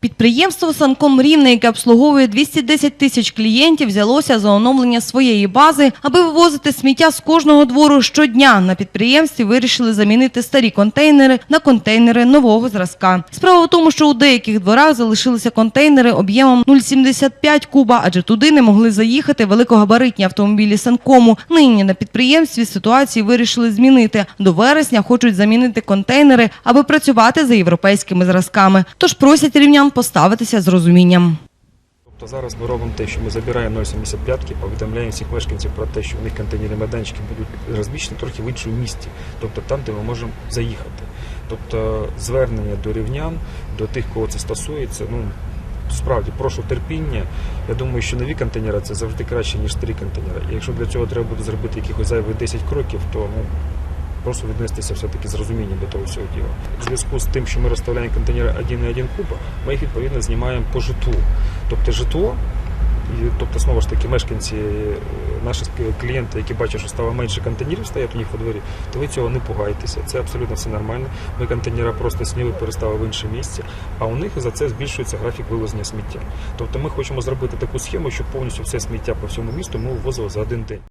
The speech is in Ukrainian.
підтримувати Підприємство Санком Рівне, яке обслуговує 210 тисяч клієнтів, взялося за оновлення своєї бази, аби вивозити сміття з кожного двору щодня. На підприємстві вирішили замінити старі контейнери на контейнери нового зразка. Справа в тому, що у деяких дворах залишилися контейнери об'ємом 0,75 куба, адже туди не могли заїхати великогабаритні автомобілі Санкому. Нині на підприємстві ситуацію вирішили змінити. До вересня хочуть замінити контейнери, аби працювати за європейськими зразками. Тож просять рівнян поставитися з розумінням. Тобто зараз ми робимо те, що ми забираємо 0,75, повідомляємо всіх мешканців про те, що в них контейнерні майданчики будуть розміщені трохи в іншому місті, тобто там, де ми можемо заїхати. Тобто звернення до рівнян, до тих, кого це стосується, ну справді прошу терпіння. Я думаю, що нові контейнери це завжди краще, ніж старі контейнери. І якщо для цього треба буде зробити якихось зайвих 10 кроків, то ну. Просто віднестися все-таки з розумінням до того всього діла. В зв'язку з тим, що ми розставляємо контейнери 1,1 куб, ми їх відповідно знімаємо по житлу. Тобто житло, і, тобто, знову ж таки, мешканці, е, наші клієнти, які бачать, що стало менше контейнерів, стоять у них у дворі, то ви цього не пугайтеся. Це абсолютно все нормально. Ми контейнера просто зняли, переставили в інше місце, а у них за це збільшується графік вивезення сміття. Тобто ми хочемо зробити таку схему, щоб повністю все сміття по всьому місту ми вивозили за один день.